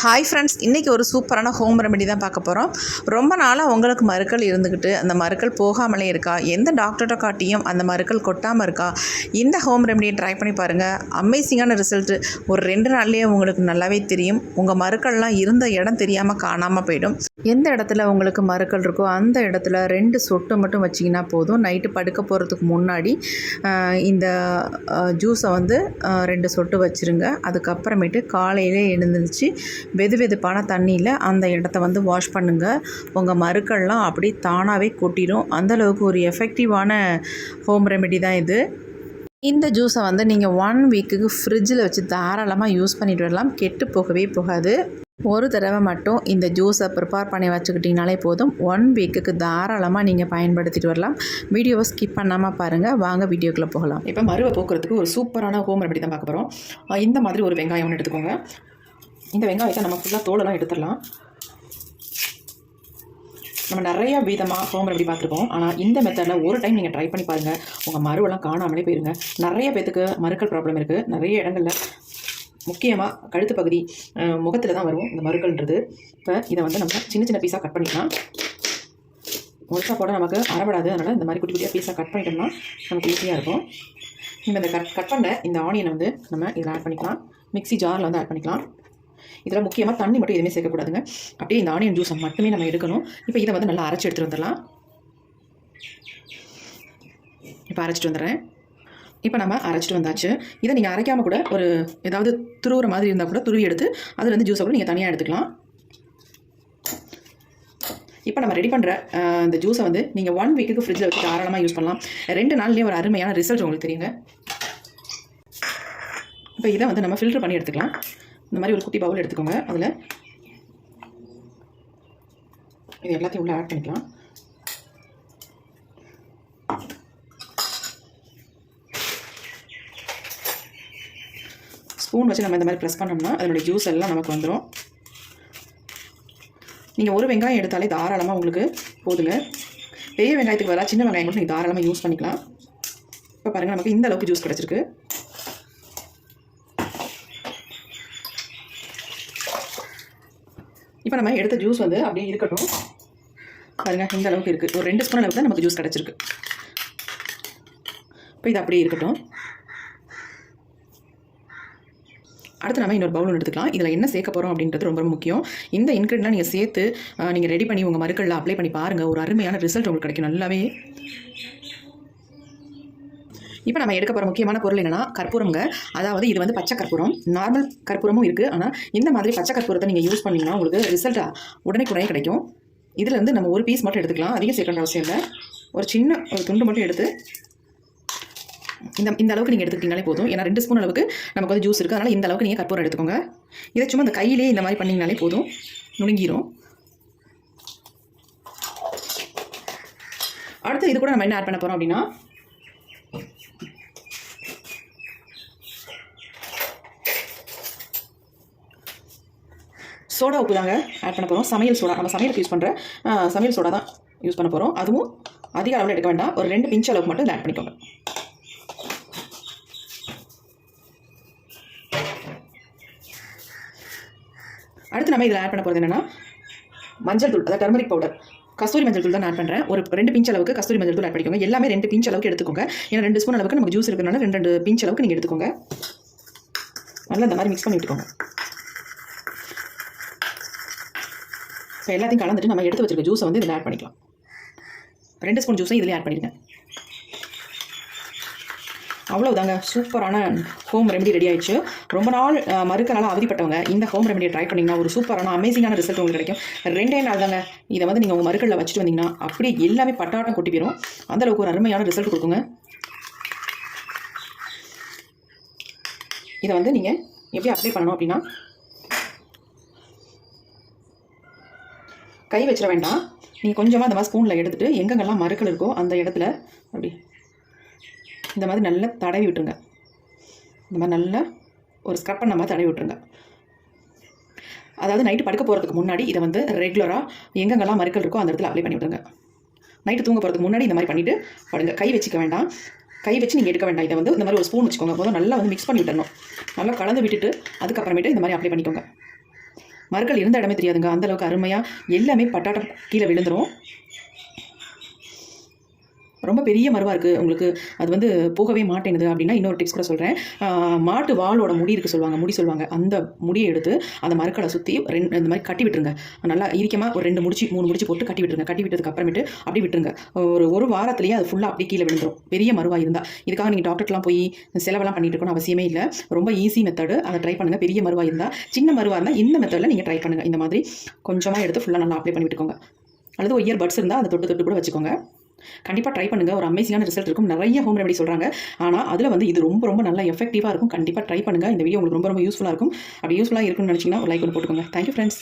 Hi friends இன்றைக்கி ஒரு சூப்பரான ஹோம் ரெமெடி தான் பார்க்க போகிறோம் ரொம்ப நாளாக உங்களுக்கு மறுக்கள் இருந்துக்கிட்டு அந்த மறுக்கள் போகாமலே இருக்கா? எந்த டாக்டர்கிட்ட காட்டியும் அந்த மறுக்கள் கொட்டாமல் இருக்கா? இந்த ஹோம் ரெமெடியை ட்ரை பண்ணி பாருங்கள் அமேசிங்கான ரிசல்ட்டு ஒரு ரெண்டு நாள்லேயே உங்களுக்கு நல்லாவே தெரியும். உங்கள் மறுக்கள்லாம் இருந்த இடம் தெரியாமல் காணாமல் போயிடும். எந்த இடத்துல உங்களுக்கு மறுக்கள் இருக்கோ அந்த இடத்துல ரெண்டு சொட்டு மட்டும் வச்சிங்கன்னா போதும். நைட்டு படுக்க போகிறதுக்கு முன்னாடி இந்த ஜூஸை வந்து ரெண்டு சொட்டு வச்சுருங்க. அதுக்கப்புறமேட்டு காலையிலே எழுந்திருச்சு வெது வெதுப்பான தண்ணியில் அந்த இடத்த வந்து வாஷ் பண்ணுங்கள் உங்கள் மறுக்கள்லாம் அப்படி தானாகவே கொட்டிடும். அந்தளவுக்கு ஒரு எஃபெக்டிவான ஹோம் ரெமெடி தான் இது. இந்த ஜூஸை வந்து நீங்கள் ஒன் வீக்குக்கு ஃப்ரிட்ஜில் வச்சு தாராளமாக யூஸ் பண்ணிட்டு வரலாம். கெட்டு போகவே போகாது. ஒரு தடவை மட்டும் இந்த ஜூஸை ப்ரிப்பேர் பண்ணி வச்சுக்கிட்டிங்கனாலே போதும். ஒன் வீக்குக்கு தாராளமாக நீங்கள் பயன்படுத்திட்டு வரலாம். வீடியோவை ஸ்கிப் பண்ணாமல் பாருங்கள் வாங்க வீடியோக்குள்ளே போகலாம். இப்போ மருவை போக்குறதுக்கு ஒரு சூப்பரான ஹோம் ரெமெடி தான் பார்க்க போகிறோம் இந்த மாதிரி ஒரு வெங்காயம் ஒன்று எடுத்துக்கோங்க. இந்த வெங்காயத்தை நம்ம ஃபுல்லாக தோலெல்லாம் எடுத்துடலாம். நம்ம நிறைய விதமாக ஹோம் ரெமடி பார்த்துருப்போம். ஆனால் இந்த மெத்தடில் ஒரு டைம் நீங்கள் ட்ரை பண்ணி பாருங்கள் உங்கள் மருவெல்லாம் காணாமலே போயிருங்க. நிறைய பேத்துக்கு மறுக்கள் ப்ராப்ளம் இருக்குது நிறைய இடங்களில் முக்கியமாக கழுத்து பகுதி முகத்தில் தான் வரும் இந்த மறுக்கள்ன்றது இப்போ இதை வந்து நம்ம சின்ன சின்ன பீஸாக கட் பண்ணிக்கலாம். முழுசாக போட நமக்கு அறப்படாது. அதனால் இந்த மாதிரி குட்டி குட்டியாக பீஸாக கட் பண்ணிட்டோம்னா நமக்கு ஈஸியாக இருக்கும். நம்ம இந்த கட் கட் பண்ண இந்த ஆனியனை வந்து நம்ம இதில் ஆட் பண்ணிக்கலாம். மிக்ஸி ஜாரில் வந்து ஆட் பண்ணிக்கலாம். இதில் முக்கியமாக தண்ணி மட்டும் எதுவுமே சேர்க்கக்கூடாதுங்க அப்படியே இந்த ஆனியன் ஜூஸை மட்டுமே நம்ம எடுக்கணும். இப்போ இதை வந்து நல்லா அரைச்சி எடுத்துகிட்டு வந்துடலாம். இப்போ அரைச்சிட்டு வந்துடுறேன். இப்போ நம்ம அரைச்சிட்டு வந்தாச்சு. இதை நீங்கள் அரைக்காமல் கூட ஒரு ஏதாவது துருவுற மாதிரி இருந்தால் கூட துருவி எடுத்து அதில் இருந்து ஜூஸை கூட நீங்கள் தனியாக எடுத்துக்கலாம். இப்போ நம்ம ரெடி பண்ணுற இந்த ஜூஸை வந்து நீங்கள் ஒன் வீக்குக்கு ஃப்ரிட்ஜில் வச்சு தாராளமாக யூஸ் பண்ணலாம். ரெண்டு நாள்லேயே ஒரு அருமையான ரிசல்ட் உங்களுக்கு தெரியுங்க. இப்போ இதை வந்து நம்ம ஃபில்டர் பண்ணி எடுத்துக்கலாம். இந்த மாதிரி ஒரு குட்டி பவுல் எடுத்துக்கோங்க. அதில் இது எல்லாத்தையும் உள்ளே ஆட் பண்ணிக்கலாம். ஸ்பூன் வச்சு நம்ம இந்த மாதிரி ப்ரெஸ் பண்ணோம்னா அதனுடைய ஜூஸ் எல்லாம் நமக்கு வந்துடும் நீங்கள் ஒரு வெங்காயம் எடுத்தாலே தாராளமாக உங்களுக்கு போதுங்க. பெரிய வெங்காயத்துக்கு வரா சின்ன வெங்காயம் கூட நீங்கள் தாராளமாக யூஸ் பண்ணிக்கலாம். இப்போ பாருங்கள் நமக்கு இந்த அளவுக்கு ஜூஸ் கிடச்சிருக்கு. இப்போ நம்ம எடுத்த ஜூஸ் வந்து அப்படியே இருக்கட்டும். பாருங்கள் இந்த அளவுக்கு இருக்குது ஒரு ரெண்டு ஸ்பூன் அளவுக்கு தான் நமக்கு ஜூஸ் கிடச்சிருக்கு. இப்போ இது அப்படியே இருக்கட்டும். அடுத்து நம்ம இன்னொரு பவுல் ஒன்று எடுத்துக்கலாம். இதில் என்ன சேர்க்க போகிறோம் அப்படின்றது ரொம்ப முக்கியம். இந்த இன்க்ரீடியன்ட்லாம் நீங்கள் சேர்த்து நீங்கள் ரெடி பண்ணி உங்கள் மருக்களில் அப்ளை பண்ணி பாருங்கள் ஒரு அருமையான ரிசல்ட் உங்களுக்கு கிடைக்கும். நல்லாவே இப்போ நம்ம எடுக்க போகிற முக்கியமான பொருள் என்னன்னா கற்பூரங்க அதாவது இது வந்து பச்சை கற்பூரம். நார்மல் கற்பூரமும் இருக்குது ஆனால் இந்த மாதிரி பச்சை கற்பூரத்தை நீங்கள் யூஸ் பண்ணிங்கன்னா உங்களுக்கு ரிசல்ட் உடனே கிடைக்கும். இதில் நம்ம ஒரு பீஸ் மட்டும் எடுத்துக்கலாம். அதிகம் சேர்க்கணும் அவசியம் இல்லை. ஒரு சின்ன ஒரு துண்டு மட்டும் எடுத்து இந்த இந்த அளவுக்கு நீங்கள் எடுத்துக்கிட்டீங்கனாலே போதும். ஏன்னா ரெண்டு ஸ்பூன் அளவுக்கு நமக்கு வந்து ஜூஸ் இருக்குது அதனால் இந்த அளவுக்கு நீங்கள் கற்பூரம் எடுத்துக்கோங்க. இதை சும்மா இந்த கையிலே இந்த மாதிரி பண்ணிங்கனாலே போதும். நுணுங்கிரும். அடுத்து இது கூட நம்ம என்ன ஆட் பண்ண போகிறோம் அப்படின்னா சோடா உப்பு தாங்க ஆட் பண்ண போகிறோம் சமையல் சோடா. நம்ம சமையலுக்கு யூஸ் பண்ணுற சமையல் சோடா தான் யூஸ் பண்ண போகிறோம் அதுவும் அதிக அளவில் எடுக்க வேண்டாம். ஒரு ரெண்டு பிஞ்ச் அளவுக்கு மட்டும் ஆட் பண்ணிக்கோங்க. அடுத்து நம்ம இதில் ஆட் பண்ண போகிறது என்னென்னா மஞ்சள் தூள் அதாவது டர்மரிக் பவுடர் கஸ்தூரி மஞ்சள் தூள் தான் ஆட் பண்ணுறேன் ஒரு ரெண்டு பிஞ்ச் அளவுக்கு கஸ்தூரி மஞ்சள் தூள் ஆட் பண்ணிக்கோங்க. எல்லாமே ரெண்டு பிஞ்ச் அளவுக்கு எடுத்துக்கோங்க. ஏன்னா ரெண்டு ஸ்பூன் அளவுக்கு நமக்கு ஜூஸ் இருக்கிறனால ரெண்டு ரெண்டு பிஞ்ச் அளவுக்கு நீங்கள் எடுத்துக்கோங்க. நல்லா இந்த மாதிரி மிக்ஸ் பண்ணி விட்டுக்கோங்க. இப்போ எல்லாத்தையும் கலந்துட்டு நம்ம எடுத்து வச்சிருக்க ஜூஸை வந்து இதில் ஆட் பண்ணிக்கலாம். ரெண்டு ஸ்பூன் ஜூஸை இதில் ஆட் பண்ணிடுங்க அவ்வளோதாங்க சூப்பரான ஹோம் ரெமெடி ரெடி ஆயிடுச்சு. ரொம்ப நாள் அஹ், மறுக்கனால அவதிப்பட்டவங்க இந்த ஹோம் ரெமெடியை ட்ரை பண்ணிங்கன்னா ஒரு சூப்பரான அமேசிங்கான ரிசல்ட் உங்களுக்கு கிடைக்கும். ரெண்டே நாள் தாங்க இதை வந்து நீங்கள் உங்கள் மறுக்கல்ல வச்சுட்டு வந்தீங்கன்னா அப்படியே எல்லாமே பட்டாட்டம் கொட்டி போயிடும் அந்தளவுக்கு ஒரு அருமையான ரிசல்ட் கொடுக்குங்க. இதை வந்து நீங்கள் எப்படி அப்ளை பண்ணணும் அப்படின்னா கை வச்சிட வேண்டாம். நீங்கள் கொஞ்சமாக இந்த மாதிரி ஸ்பூனில் எடுத்துகிட்டு எங்கெங்கெல்லாம் மறுக்கள் இருக்கோ அந்த இடத்துல அப்படி இந்த மாதிரி நல்லா தடவி விட்டுருங்க. இந்த மாதிரி நல்லா ஒரு ஸ்க்ரப் பண்ண மாதிரி தடவி விட்டுருங்க. அதாவது நைட்டு படுக்க போகிறதுக்கு முன்னாடி இதை வந்து ரெகுலராக எங்கெங்கெல்லாம் மறுக்கள் இருக்கோ அந்த இடத்துல அப்ளை பண்ணி விட்டுருங்க. நைட்டு தூங்க போகிறதுக்கு முன்னாடி இந்த மாதிரி பண்ணிவிட்டு படுங்க. கை வச்சுக்க வேண்டாம். கை வச்சு நீங்கள் எடுக்க வேண்டாம். இதை வந்து இந்த மாதிரி ஒரு ஸ்பூன் வச்சுக்கோங்க. போதும் நல்லா வந்து மிக்ஸ் பண்ணி விட்டுறணும். நல்லா கலந்து விட்டுட்டு அதுக்கப்புறமேட்டு இந்த மாதிரி அப்ளை பண்ணிக்கோங்க. மறுக்கள் இருந்த இடமே தெரியாதுங்க. அந்த அளவுக்கு அருமையாக எல்லாமே பட்டாட்டம் கீழே விழுந்துரும். ரொம்ப பெரிய மருவா இருக்குது உங்களுக்கு அது வந்து போகவே மாட்டேங்குது அப்படின்னா இன்னொரு டிப்ஸ் கூட சொல்கிறேன் மாட்டு வாளோட முடி இருக்கு சொல்லுவாங்க. முடி சொல்லுவாங்க. அந்த முடியை எடுத்து அந்த மருக்களை சுற்றி ரெண்டு இந்த மாதிரி கட்டி விட்டுருங்க. நல்லா இரிக்கமாக ஒரு ரெண்டு முடிச்சு மூணு முடிச்சு போட்டு கட்டி விட்டுருங்க. கட்டி விட்டதுக்கு அப்புறமேட்டு அப்படி விட்டுருங்க. ஒரு ஒரு வாரத்திலேயே அது ஃபுல்லாக அப்படி கீழே விழுந்துடும் பெரிய மருவா இருந்தால் இதுக்காக நீங்கள் டாக்டர்லாம் போய் செலவெல்லாம் பண்ணிட்டு இருக்கணும் அவசியமே இல்லை. ரொம்ப ஈஸி மெத்தடு அதை ட்ரை பண்ணுங்கள் பெரிய மருவா இருந்தால் சின்ன மருவா இருந்தால் இந்த மெத்தடில் நீங்கள் ட்ரை பண்ணுங்கள் இந்த மாதிரி கொஞ்சமாக எடுத்து ஃபுல்லாக நல்லா அப்ளை பண்ணி விட்டுக்கோங்க அல்லது ஒயர் பட்ஸ் இருந்தால் அதை தொட்டு தொட்டு கூட வச்சுக்கோங்க. கண்டிப்பாக ட்ரை பண்ணுங்கள் ஒரு அமேசிங்கான ரிசல்ட் இருக்கும். நிறைய ஹோம் ரெமெடி சொல்கிறாங்க ஆனால் அதில் வந்து இது ரொம்ப ரொம்ப நல்லா எஃபெக்டிவாக இருக்கும். கண்டிப்பாக ட்ரை பண்ணுங்கள் இந்த வீடியோ உங்களுக்கு ரொம்ப ரொம்ப யூஸ்ஃபுல்லாக இருக்கும். அப்படி யூஸ்ஃபுல்லாக இருக்கும்னு நினச்சிங்கன்னா ஒரு லைக் ஒன்று போட்டுக்கோங்க. Thank you friends